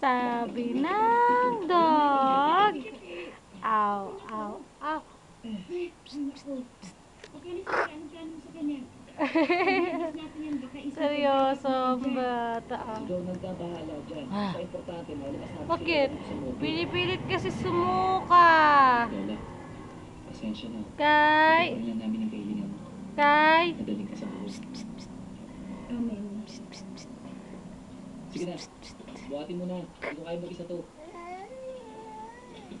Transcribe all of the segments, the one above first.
Sabi ng dog. Ow, ow, ow. Seryoso, bata. Ikaw nagbabahala dyan. Ah. Sa importante, natin Bakit? Pinipilit kasi sumuka. Lola, pasensya na. Kay, Ito lang namin ang kahilingan mo. kay. Nadaling ka sa buhol. Amen. Sige na, buhatin mo na. Hindi ko kaya mag-isa to.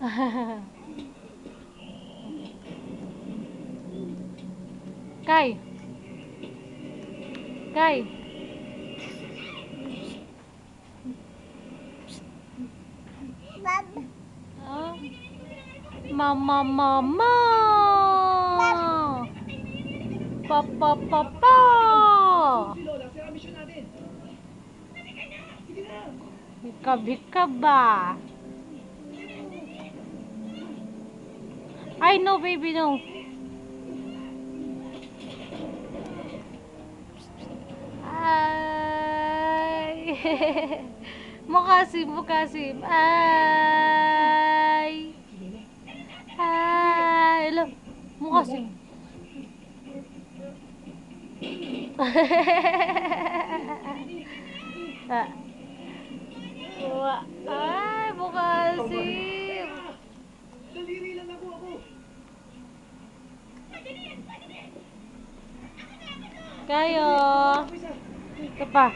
Kay. Kay. Oh. Mama, mama. Papa, papa. Lola, Hikab-hikab ba? Ay, no, baby, no. Ay. Mukasim, mukasim. Ay. Ay. Lo, mukasim. ah. Wa. Ay, mukasim. Daliri lang ako ako. Kayo. Ito pa.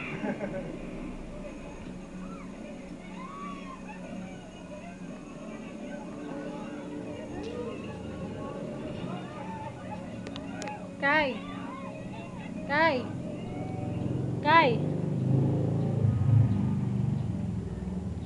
Kay. Kay. Kay.